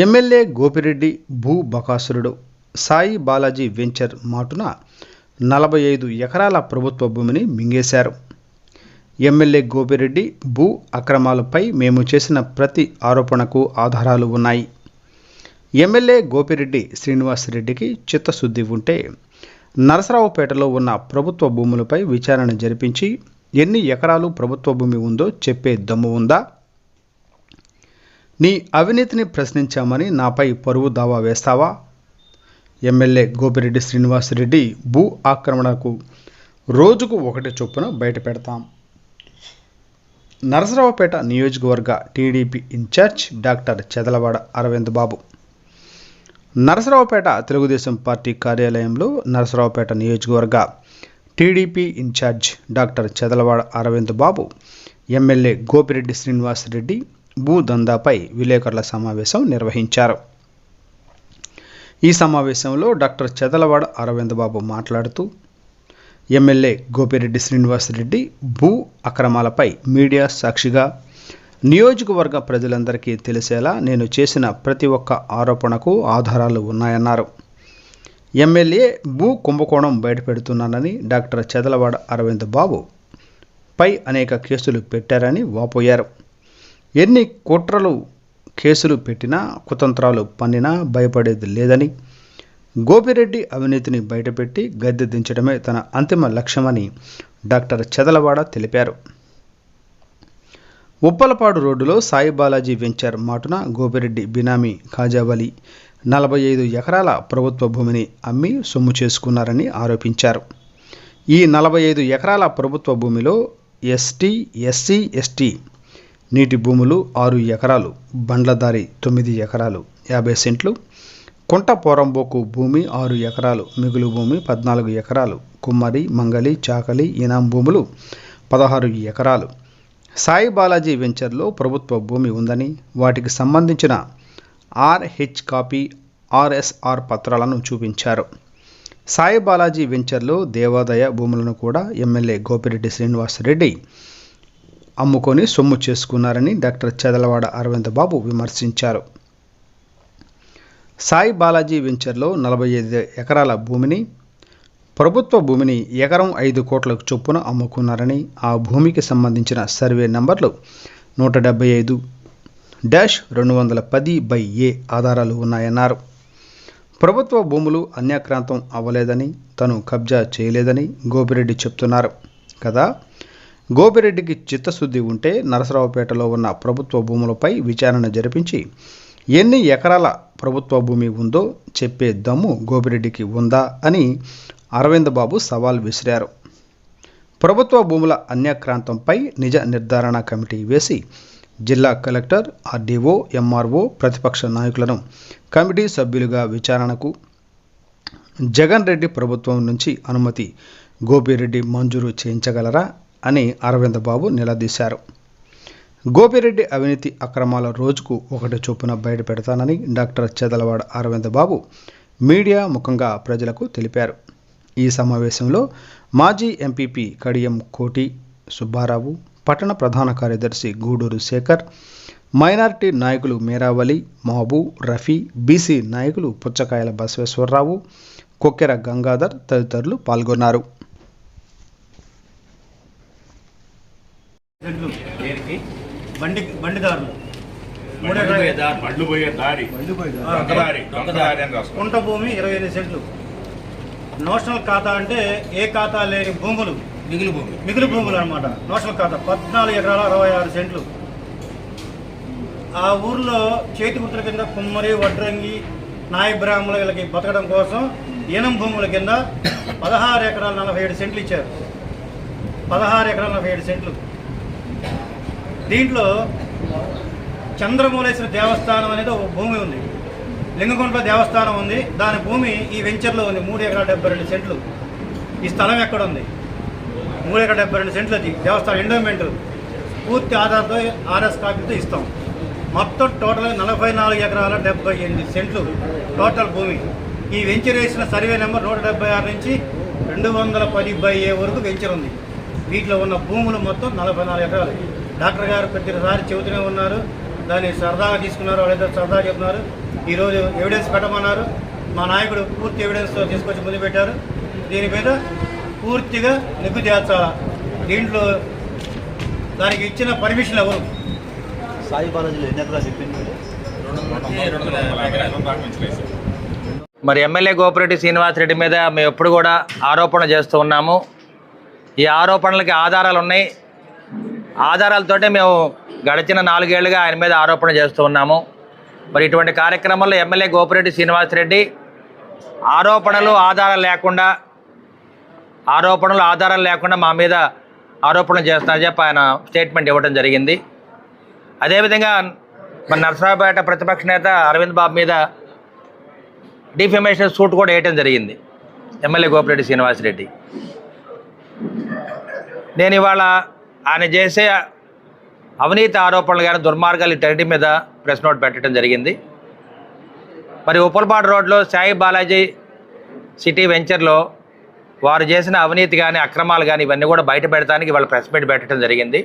MLA Gopireddy భూ బకాసురుడు. Sai Balaji venture మాటున నలభై ఐదు ఎకరాల ప్రభుత్వ భూమిని మింగేశారు. ఎమ్మెల్యే గోపిరెడ్డి భూ అక్రమాలపై మేము చేసిన ప్రతి ఆరోపణకు ఆధారాలు ఉన్నాయి. ఎమ్మెల్యే గోపిరెడ్డి శ్రీనివాసరెడ్డికి చిత్తశుద్ధి ఉంటే నరసరావుపేటలో ఉన్న ప్రభుత్వ భూములపై విచారణ జరిపించి ఎన్ని ఎకరాలు ప్రభుత్వ భూమి ఉందో చెప్పే దమ్ము ఉందా? నీ అవినీతిని ప్రశ్నించామని నాపై పరువు దావా వేస్తావా? ఎమ్మెల్యే గోపిరెడ్డి శ్రీనివాసరెడ్డి భూ ఆక్రమణకు రోజుకు ఒకటి చొప్పున బయట పెడతాం. నరసరావుపేట నియోజకవర్గ TDP incharge doctor Chedalavada Aravind Babu. Narasaraopet Telugu Desam party కార్యాలయంలో నరసరావుపేట నియోజకవర్గ TDP incharge doctor Chedalavada Aravind Babu MLA Gopireddy Srinivasa Reddy భూ దందాపై విలేకరుల సమావేశం నిర్వహించారు. ఈ సమావేశంలో డాక్టర్ చెదలవాడ అరవింద్ బాబు మాట్లాడుతూ ఎమ్మెల్యే గోపిరెడ్డి శ్రీనివాసరెడ్డి భూ అక్రమాలపై మీడియా సాక్షిగా నియోజకవర్గ ప్రజలందరికీ తెలిసేలా నేను చేసిన ప్రతి ఒక్క ఆరోపణకు ఆధారాలు ఉన్నాయన్నారు. ఎమ్మెల్యే భూ కుంభకోణం బయటపెడుతున్నానని డాక్టర్ చెదలవాడ అరవింద్ బాబు పై అనేక కేసులు పెట్టారని వాపోయారు. ఎన్ని కుట్రలు కేసులు పెట్టినా కుతంత్రాలు పన్నినా భయపడేది లేదని గోపిరెడ్డి అవినీతిని బయటపెట్టి గద్దె దించడమే తన అంతిమ లక్ష్యమని డాక్టర్ చెదలవాడ తెలిపారు. ఉప్పలపాడు రోడ్డులో సాయి బాలాజీ వెంచర్ మాటున గోపిరెడ్డి బినామీ ఖాజావలి నలభై ఐదు ఎకరాల ప్రభుత్వ భూమిని అమ్మి సొమ్ము చేసుకున్నారని ఆరోపించారు. ఈ నలభై ఐదు ఎకరాల ప్రభుత్వ భూమిలో ఎస్టీ ఎస్సీ ఎస్టీ నీటి భూములు ఆరు ఎకరాలు బండ్లదారి తొమ్మిది ఎకరాలు యాభై సెంట్లు. కుంట పోరంబోకు భూమి ఆరు ఎకరాలు మిగులు భూమి పద్నాలుగు ఎకరాలు. కుమ్మరి మంగలి చాకలి ఇనాం భూములు పదహారు ఎకరాలు. సాయి బాలాజీ వెంచర్లో ప్రభుత్వ భూమి ఉందని వాటికి సంబంధించిన ఆర్హెచ్ కాపీ ఆర్ఎస్ఆర్ పత్రాలను చూపించారు. సాయి బాలాజీ వెంచర్లో దేవాదాయ భూములను కూడా ఎమ్మెల్యే గోపిరెడ్డి శ్రీనివాసరెడ్డి అమ్ముకొని సొమ్ము చేసుకున్నారని డాక్టర్ చెదలవాడ అరవింద్ బాబు విమర్శించారు. సాయి బాలాజీ వెంచర్లో నలభై ఐదు ఎకరాల భూమిని ప్రభుత్వ భూమిని ఎకరం ఐదు కోట్లకు చొప్పున అమ్ముకున్నారని ఆ భూమికి సంబంధించిన సర్వే నంబర్లు నూట డెబ్బై ఐదు డాష్ రెండు వందల పది బై ఏ ఆధారాలు ఉన్నాయన్నారు. ప్రభుత్వ భూములు అన్యాక్రాంతం అవ్వలేదని తను కబ్జా చేయలేదని గోపిరెడ్డి చెప్తున్నారు. కదా? గోపిరెడ్డికి చిత్తశుద్ధి ఉంటే నరసరావుపేటలో ఉన్న ప్రభుత్వ భూములపై విచారణ జరిపించి ఎన్ని ఎకరాల ప్రభుత్వ భూమి ఉందో చెప్పే దమ్ము గోపిరెడ్డికి ఉందా అని అరవింద్ బాబు సవాల్ విసిరారు. ప్రభుత్వ భూముల అన్యక్రాంతంపై నిజ నిర్ధారణ కమిటీ వేసి జిల్లా కలెక్టర్ ఆర్డీఓ ఎంఆర్ఓ ప్రతిపక్ష నాయకులను కమిటీ సభ్యులుగా విచారణకు జగన్ రెడ్డి ప్రభుత్వం నుంచి అనుమతి గోపిరెడ్డి మంజూరు చేయించగలరా? అని అరవింద్ బాబు నిలదీశారు. గోపిరెడ్డి అవినీతి అక్రమాల రోజుకు ఒకటి చొప్పున బయటపెడతానని డాక్టర్ చెదలవాడ అరవింద్ బాబు మీడియా ముఖంగా ప్రజలకు తెలిపారు. ఈ సమావేశంలో మాజీ ఎంపీపీ కడియం కోటి సుబ్బారావు పట్టణ ప్రధాన కార్యదర్శి గూడూరు శేఖర్ మైనారిటీ నాయకులు మేరావలి మహబూ రఫీ బీసీ నాయకులు పుచ్చకాయల బసవేశ్వరరావు కొక్కెర గంగాధర్ తదితరులు పాల్గొన్నారు సెంట్లు దేనికి బండి బండిదారులు. బండ్లు పోయే దారి. కుంట భూమి ఇరవై ఎనిమిది సెంట్లు. నోషనల్ ఖాతా అంటే ఏ ఖాతా లేని భూములు? మిగులు భూమి మిగులు భూములు అనమాట నోషనల్ ఖాతా. పద్నాలుగు ఎకరాల అరవై ఆరు సెంట్లు. ఆ ఊర్లో చేతి గుర్తుల కింద కుమ్మరి వడ్రంగి నాయ బ్రాహ్మణులు వీళ్ళకి బతకడం కోసం ఈనం భూముల కింద పదహారు ఎకరాల నలభై ఏడు సెంట్లు ఇచ్చారు. పదహారు ఎకరాల నలభై ఏడు సెంట్లు. దీంట్లో చంద్రమూలేశ్వర దేవస్థానం అనేది ఒక భూమి ఉంది. లింగకొండ దేవస్థానం ఉంది. దాని భూమి ఈ వెంచర్లో ఉంది. మూడు ఎకరాల డెబ్బై రెండు సెంట్లు. ఈ స్థలం ఎక్కడ ఉంది? మూడు ఎకరాల డెబ్బై రెండు సెంట్లు అది. దేవస్థానం ఎండోమెంట్ పూర్తి ఆధార్తో ఆర్ఎస్ కాపీతో ఇస్తాం. మొత్తం టోటల్ నలభై నాలుగు ఎకరాల డెబ్బై ఎనిమిది సెంట్లు టోటల్ భూమి. ఈ వెంచర్ వేసిన సర్వే నెంబర్ నూట డెబ్బై ఆరు నుంచి రెండు వందల పది బై ఏ వరకు వెంచర్ ఉంది. వీటిలో ఉన్న భూములు మొత్తం నలభై నాలుగు ఎకరాలు. డాక్టర్ గారు ప్రతిసారి చెబుతూనే ఉన్నారు. దాన్ని సరదాగా తీసుకున్నారు. వాళ్ళిద్దరు సరదాగా చెప్తున్నారు ఈరోజు ఎవిడెన్స్ పెట్టమన్నారు. మా నాయకుడు పూర్తి ఎవిడెన్స్తో తీసుకొచ్చి ముందు పెట్టారు. దీని మీద పూర్తిగా నిగ్గు చేర్చాల దీంట్లో దానికి ఇచ్చిన పర్మిషన్ ఎవరు? సాయి బాలాజీలో ఎన్ని ఎకరాలు చెప్పింది. మరి? ఎమ్మెల్యే గోపిరెడ్డి శ్రీనివాసరెడ్డి మీద మేము ఎప్పుడు కూడా ఆరోపణ చేస్తూ ఉన్నాము. ఈ ఆరోపణలకి ఆధారాలు ఉన్నాయి. ఆధారాలతోటే మేము గడిచిన నాలుగేళ్ళుగా ఆయన మీద ఆరోపణ చేస్తూ ఉన్నాము. మరి ఇటువంటి కార్యక్రమంలో ఎమ్మెల్యే గోపిరెడ్డి శ్రీనివాసరెడ్డి ఆరోపణలు ఆధారాలు లేకుండా ఆరోపణలు ఆధారాలు లేకుండా మా మీద ఆరోపణలు చేస్తారని చెప్పి ఆయన స్టేట్మెంట్ ఇవ్వడం జరిగింది. అదేవిధంగా మన నరసరావుపేట ప్రతిపక్ష నేత అరవింద్ బాబు మీద డిఫెమేషన్ సూట్ కూడా వేయటం జరిగింది ఎమ్మెల్యే గోపిరెడ్డి శ్రీనివాసరెడ్డి. నేను ఇవాళ ఆయన చేసే అవినీతి ఆరోపణలు కానీ దుర్మార్గాలు ఇటన్నిటి మీద ప్రెస్ నోట్ పెట్టడం జరిగింది. మరి ఉప్పలపాడు రోడ్లో సాయి బాలాజీ సిటీ వెంచర్లో వారు చేసిన అవినీతి కానీ అక్రమాలు కానీ ఇవన్నీ కూడా బయట పెడతానికి వాళ్ళ ప్రెస్ మీట్ పెట్టడం జరిగింది.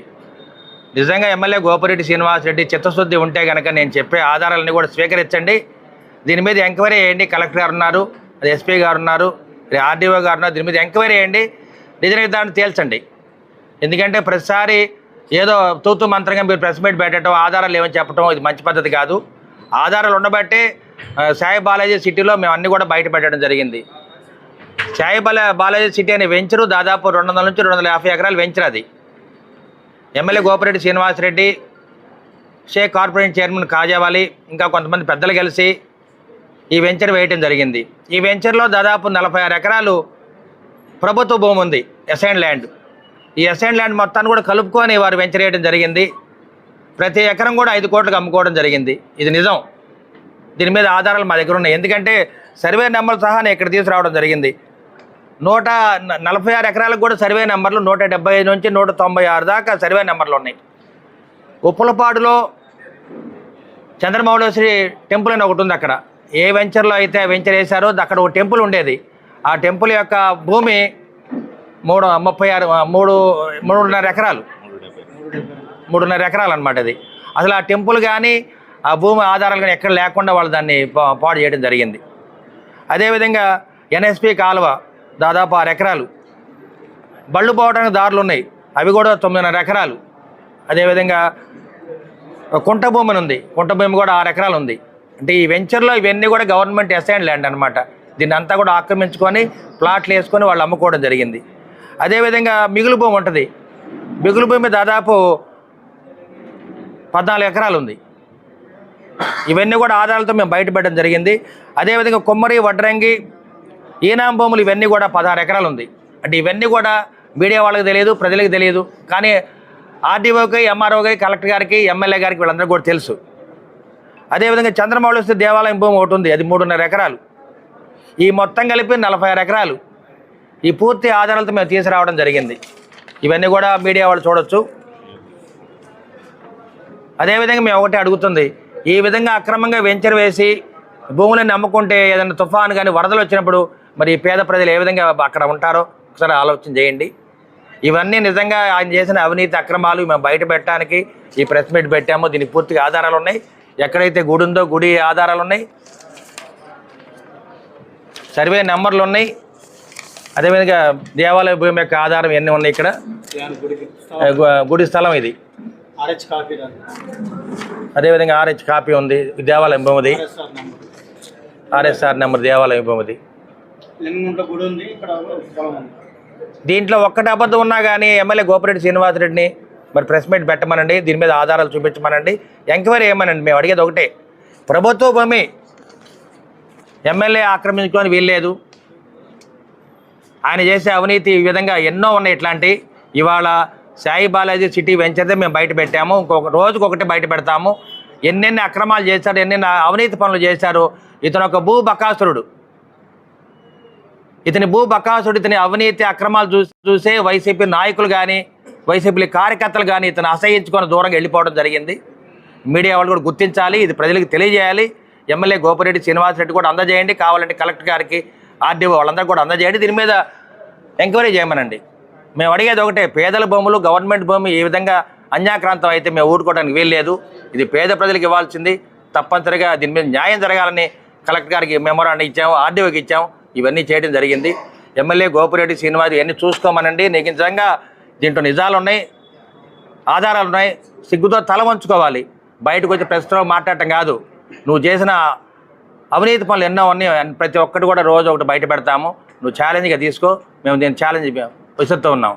నిజంగా ఎమ్మెల్యే గోపిరెడ్డి శ్రీనివాసరెడ్డి చిత్తశుద్ధి ఉంటే కనుక నేను చెప్పే ఆధారాలన్నీ కూడా స్వీకరించండి. దీని మీద ఎంక్వైరీ చేయండి. కలెక్టర్ గారు ఉన్నారు అది ఎస్పీ గారు ఉన్నారు ఆర్డీఓ గారు ఉన్నారు. దీని మీద ఎంక్వైరీ చేయండి. నిజ నిర్ధారణ తేల్చండి. ఎందుకంటే ప్రతిసారి ఏదో తూతు మంత్రంగా మీరు ప్రెస్ మీట్ పెట్టడం ఆధారాలు ఏమని చెప్పడం ఇది మంచి పద్ధతి కాదు. ఆధారాలు ఉండబట్టే సాయి బాలాజీ సిటీలో మేము అన్నీ కూడా బయట పెట్టడం జరిగింది. సాయి బాల బాలాజీ సిటీ అనే వెంచరు దాదాపు రెండు వందల నుంచి రెండు వందల యాభై ఎకరాలు వెంచర్ అది. MLA Gopireddy Srinivasa Reddy Shaik corporation chairman Kajavali ఇంకా కొంతమంది పెద్దలు కలిసి ఈ వెంచర్ వేయటం జరిగింది. ఈ వెంచర్లో దాదాపు నలభై ఆరు ఎకరాలు ప్రభుత్వ భూమి ఉంది ఎసైన్ ల్యాండ్. ఈ అసైన్ ల్యాండ్ మొత్తాన్ని కూడా కలుపుకొని వారు వెంచర్ వేయడం జరిగింది. ప్రతి ఎకరం కూడా ఐదు కోట్లకు అమ్ముకోవడం జరిగింది. ఇది నిజం. దీని మీద ఆధారాలు మా దగ్గర ఉన్నాయి. ఎందుకంటే సర్వే నెంబర్ సహా నేను ఇక్కడ తీసుకురావడం జరిగింది. నూట నలభై ఆరు ఎకరాలకు కూడా సర్వే నెంబర్లు నూట డెబ్బై ఐదు నుంచి నూట తొంభై ఆరు దాకా సర్వే నెంబర్లు ఉన్నాయి. ఉప్పులపాడులో చంద్రమౌళేశ్వరి టెంపుల్ అని ఒకటి ఉంది అక్కడ. ఏ వెంచర్లో అయితే వెంచర్ వేశారో అక్కడ ఒక టెంపుల్ ఉండేది. ఆ టెంపుల్ యొక్క భూమి మూడు ముప్పై ఆరు మూడు మూడున్నర ఎకరాలు. మూడున్నర ఎకరాలు అనమాట అది. అసలు ఆ టెంపుల్ కానీ ఆ భూమి ఆధారాలు కానీ ఎక్కడ లేకుండా వాళ్ళు దాన్ని పా- పాడు చేయడం జరిగింది. అదేవిధంగా ఎన్ఎస్పి కాలువ దాదాపు ఆరు ఎకరాలు. బళ్ళు పోవడానికి దారులు ఉన్నాయి. అవి కూడా తొమ్మిదిన్నర ఎకరాలు. అదేవిధంగా కుంట భూమిని ఉంది. కుంట భూమి కూడా ఆరు ఎకరాలు ఉంది. అంటే ఈ వెంచర్లో ఇవన్నీ కూడా గవర్నమెంట్ అసైన్ ల్యాండ్ అనమాట దీన్ని అంతా కూడా ఆక్రమించుకొని ప్లాట్లు వేసుకొని వాళ్ళు అమ్ముకోవడం జరిగింది. అదేవిధంగా మిగులు భూమి ఉంటుంది. మిగులు భూమి దాదాపు పద్నాలుగు ఎకరాలు ఉంది ఇవన్నీ కూడా ఆధారాలతో మేము బయటపెట్టడం జరిగింది. అదేవిధంగా కొమ్మరి వడ్రంగి ఈనాం భూములు ఇవన్నీ కూడా పదహారు ఎకరాలు ఉంది అంటే ఇవన్నీ కూడా మీడియా వాళ్ళకి తెలియదు ప్రజలకు తెలియదు. కానీ ఆర్డీఓకి ఎంఆర్ఓకి కలెక్టర్ గారికి ఎమ్మెల్యే గారికి వీళ్ళందరూ కూడా తెలుసు. అదేవిధంగా చంద్రమౌళి దేవాలయం భూమి ఒకటి ఉంది. అది మూడున్నర ఎకరాలు. ఈ మొత్తం కలిపి నలభై ఆరు ఎకరాలు. ఈ పూర్తి ఆధారాలతో మేము తీసుకురావడం జరిగింది. ఇవన్నీ కూడా మీడియా వాళ్ళు చూడొచ్చు. అదేవిధంగా మేము ఒకటి అడుగుతుంది. ఈ విధంగా అక్రమంగా వెంచర్ వేసి భూములను నమ్ముకుంటే ఏదైనా తుఫాను కానీ వరదలు వచ్చినప్పుడు మరి పేద ప్రజలు ఏ విధంగా అక్కడ ఉంటారో ఒకసారి ఆలోచన చేయండి. ఇవన్నీ నిజంగా ఆయన చేసిన అవినీతి అక్రమాలు మేము బయట పెట్టడానికి ఈ ప్రెస్ మీట్ పెట్టాము. దీనికి పూర్తిగా ఆధారాలు ఉన్నాయి. ఎక్కడైతే గుడి ఉందో గుడి ఆధారాలు ఉన్నాయి. సర్వే నెంబర్లు ఉన్నాయి. అదేవిధంగా దేవాలయ భూమి యొక్క ఆధారం ఎన్ని ఉన్నాయి ఇక్కడ? గుడి స్థలం ఇది. అదేవిధంగా ఆర్హెచ్ కాపీ ఉంది దేవాలయం భూమిది. RSR number. దేవాలయం భూమిది. దీంట్లో ఒక్కటి అబద్ధం ఉన్నా కానీ ఎమ్మెల్యే గోపిరెడ్డి శ్రీనివాసరెడ్డిని మరి ప్రెస్ మీట్ పెట్టమనండి దీని మీద ఆధారాలు చూపించమనండి ఎంక్వైరీ చేయమనండి మేము అడిగేది ఒకటే. ప్రభుత్వ భూమి ఎమ్మెల్యే ఆక్రమించుకొని వీల్లేదు. ఆయన చేసే అవినీతి ఈ విధంగా ఎన్నో ఉన్నాయి ఇట్లాంటి. ఇవాళ సాయి బాలాజీ సిటీ వెంచర్దే మేము బయట పెట్టాము. ఇంకొక రోజుకు ఒకటి బయట పెడతాము. ఎన్నెన్ని అక్రమాలు చేశారు ఎన్నెన్ని అవినీతి పనులు చేశారు ఇతను ఒక భూ బకాసురుడు. ఇతని భూ బకాసుడు ఇతని అవినీతి అక్రమాలు చూసి చూసే వైసీపీ నాయకులు కానీ వైసీపీ కార్యకర్తలు కానీ ఇతను అసహించుకొని దూరంగా వెళ్ళిపోవడం జరిగింది. మీడియా వాళ్ళు కూడా గుర్తించాలి ఇది ప్రజలకు తెలియజేయాలి. ఎమ్మెల్యే గోపిరెడ్డి శ్రీనివాసరెడ్డి కూడా అందజేయండి. కావాలంటే కలెక్టర్ గారికి ఆర్డీఓ వాళ్ళందరూ కూడా అందజేయండి. దీని మీద ఎంక్వైరీ చేయమనండి. మేము అడిగేది ఒకటే పేదల భూములు గవర్నమెంట్ భూమి ఏ విధంగా అన్యాక్రాంతం అయితే మేము ఊరుకోవడానికి వీల్లేదు. ఇది పేద ప్రజలకు ఇవ్వాల్సింది. తప్పనిసరిగా దీని మీద న్యాయం జరగాలని కలెక్టర్ గారికి మెమోరాండం ఇచ్చాము ఆర్డీఓకి ఇచ్చాము. ఇవన్నీ చేయడం జరిగింది. ఎమ్మెల్యే గోపిరెడ్డి శ్రీనివాస్ ఇవన్నీ చూసుకోమనండి. నీకు నిజంగా దీంట్లో నిజాలు ఉన్నాయి ఆధారాలు ఉన్నాయి సిగ్గుతో తల వంచుకోవాలి. బయటకు వచ్చి ప్రస్తుతం మాట్లాడటం కాదు. నువ్వు చేసిన అవినీతి పనులు ఎన్నో ఉన్నాయి. ప్రతి ఒక్కటి కూడా రోజు ఒకటి బయట పెడతాము. నువ్వు ఛాలెంజ్గా తీసుకో. మేము దీన్ని ఛాలెంజ్ విసురుతూ ఉన్నాం.